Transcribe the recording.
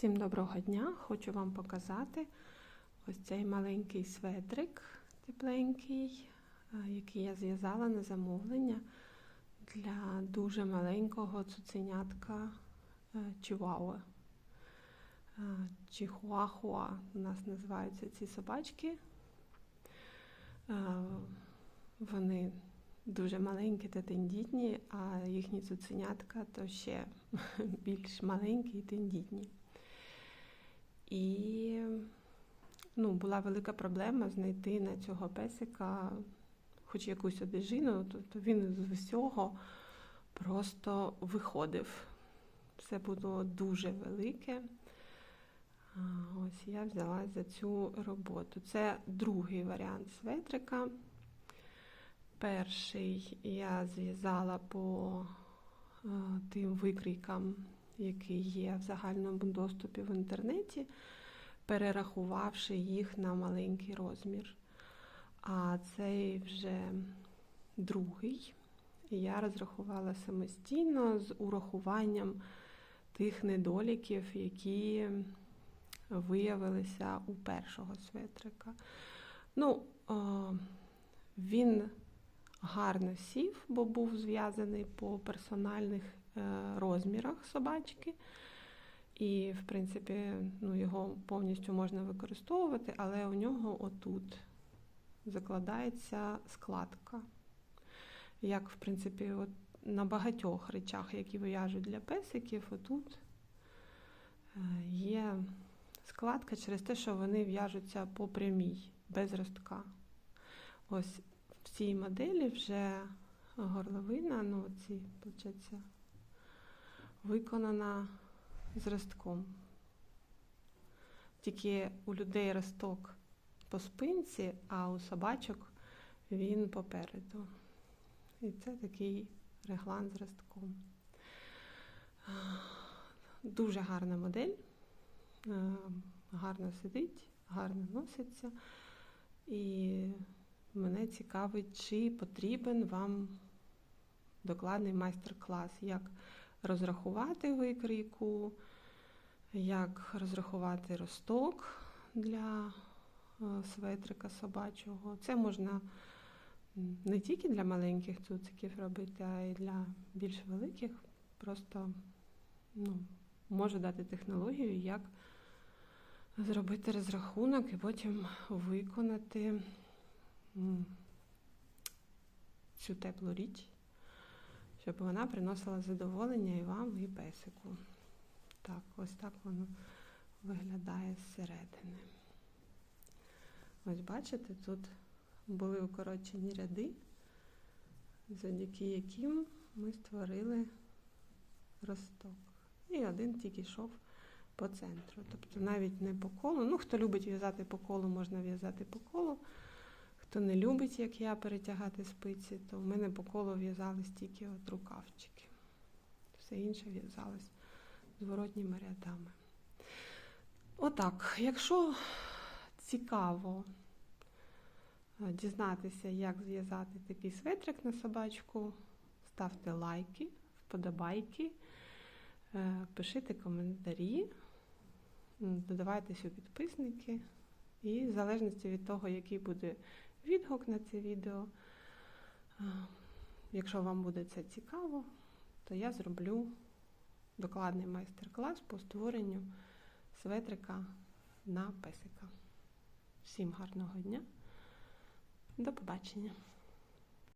Всім доброго дня! Хочу вам показати ось цей маленький светрик тепленький, е, який я зв'язала на замовлення для дуже маленького цуценятка е, Е, Чихуахуа у нас називаються ці собачки. Вони дуже маленькі та тендітні, а їхні цуценятка то ще більш маленькі і тендітні. І ну, була велика проблема знайти на цього песика хоч якусь одежину, тобто він з усього просто виходив. Все було дуже велике. Ось я взялася за цю роботу. Це другий варіант светрика. Перший я зв'язала по тим викрійкам який є в загальному доступі в інтернеті, перерахувавши їх на маленький розмір. А цей вже другий я розрахувала самостійно з урахуванням тих недоліків, які виявилися у першого светрика. Ну, він гарно сів, бо був зв'язаний по персональних Е, розмірах собачки. І, в принципі, ну, його повністю можна використовувати, але у нього отут закладається складка. Як, в принципі, от на багатьох речах, які вияжуть для песиків, отут е, є складка через те, що вони в'яжуться по прямій, без ростка. Ось в цій моделі вже горловина, ну, оці, виходить, виконана з ростком. Тільки у людей росток по спинці, а у собачок він попереду. І це такий реглан з ростком. Дуже гарна модель, е, гарно сидить, гарно носиться. І мене цікавить, чи потрібен вам докладний майстер-клас, як розрахувати викрійку, як розрахувати росток для е, светрика собачого. Це можна не тільки для маленьких цуциків робити, а й для більш великих. Просто ну, можу дати технологію, як зробити розрахунок і потім виконати цю теплу річ щоб вона приносила задоволення і вам, і песику. Так, ось так воно виглядає зсередини. Ось бачите, тут були укорочені ряди, завдяки яким ми створили росток. І один тільки йшов по центру. Тобто навіть не по колу. Ну, хто любить в'язати по колу, можна в'язати по колу. Хто не любить, як я, перетягати спиці, то в мене по колу в'язались тільки от рукавчики. Все інше в'язалось зворотніми рядами. Отак, якщо цікаво е, дізнатися, як зв'язати такий светрик на собачку, ставте лайки, вподобайки, е, пишіть коментарі, додавайтесь у підписники. І в залежності від того, який буде відгук на це відео. Якщо вам буде це цікаво, то я зроблю докладний майстер-клас по створенню светрика на песика. Всім гарного дня, до побачення!